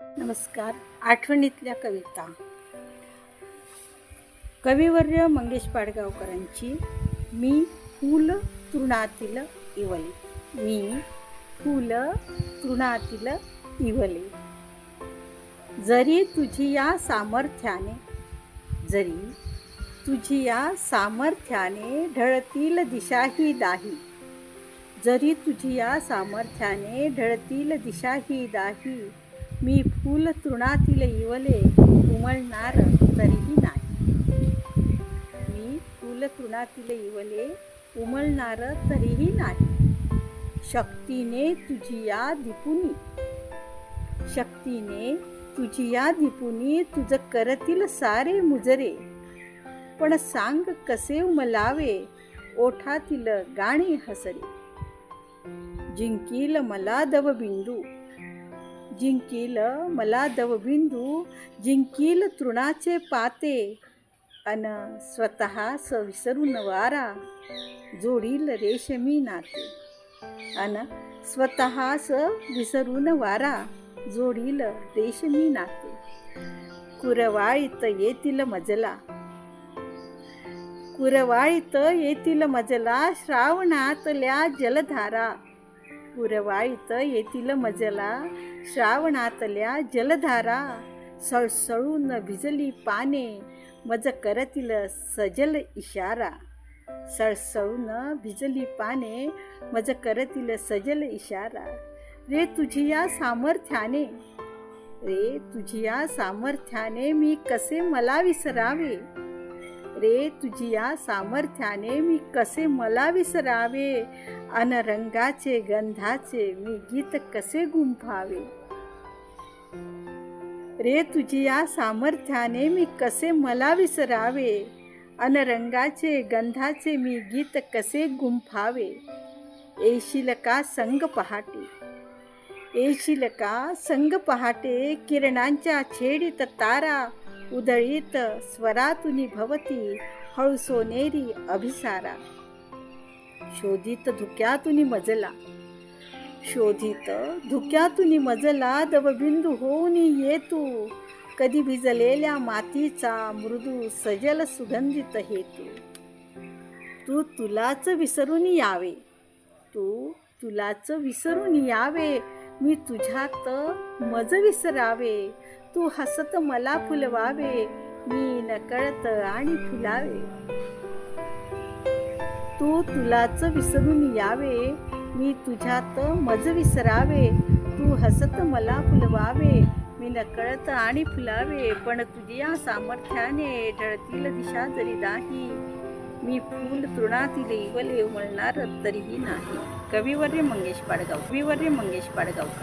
नमस्कार. आठवणीतल्या कविता. कविवर्य मंगेश पाडगावकरांची मी फूल तृणातील इवले. मी फूल तृणातील इवले. जरी तुझी या सामर्थ्याने जरी तुझी या सामर्थ्याने ढळतील दिशाही दाही जरी तुझी या सामर्थ्याने ढळतील दिशाही दाही मी फूल तृणातील इवले उमळणार तरीही नाही. मी फूल तृणातील इवले उमळणार तरीही नाही. शक्तीने तुझी या दिपुनी शक्तीने तुझी या दिपुनी तुझ करतील सारे मुजरे. पण सांग कसे उमलावे ओठातील गाणी हसरे. जिंकील मला दवबिंदू. जिंकील मला दवबिंदू जिंकील तृणाचे पाते अन स्वतः स विसरून वारा जोडील रेशमी नाते. अन स्वतः स विसरून वारा जोडील रेशमी नाते. कुरवाळीत येतील मजला. कुरवाळीत येतील मजला श्रावणातल्या जलधारा. पुरवाळीत येतील मजला. श्रावणातल्या जलधारा सळसळून भिजली पाने. मज करतील सजल इशारा. सळसळून भिजली पाने मज करतील सजल इशारा. रे तुझी या सामर्थ्याने रे तुझी या सामर्थ्याने मी कसे मला विसरावे? रे तुझी या सामर्थ्याने मी कसे मला विसरावे? अन रंगाचे गंधाचे मी गीत कसे गुंफावे? रे तुझी या सामर्थ्याने मी कसे मला विसरावे? अन रंगाचे गंधाचे मी गीत कसे गुंफावे? येशील का संग पहाटे? येशील का संग पहाटे? किरणांच्या छेडीत तारा उदळीत स्वरातुनी भवती हळू सोनेरी अभिसारा. शोधित धुक्यातुनी मजला. शोधित धुक्यातुनी मजला दवबिंदू होऊन येतू. कधी भिजलेल्या मातीचा मृदू सजल सुगंधित हेतू. तू तुलाच विसरून यावे. तू तुलाच विसरून यावे. मी तुझ्यात मज विसरावे तू हसत मला फुलवावे मी नकळत आणि फुलावे. तू तुलाच विसरून यावे मी तुझ्यात मज विसरावे तू हसत मला फुलवावे मी नकळत आणि फुलावे पण तुझ्या सामर्थ्याने ढळतील दिशा जरी नाही. मी फूल तृणातील इवले म्हणणार तरीही नाही. कविवर्य मंगेश पाडगाव कविवर्य मंगेश पाडगावकर.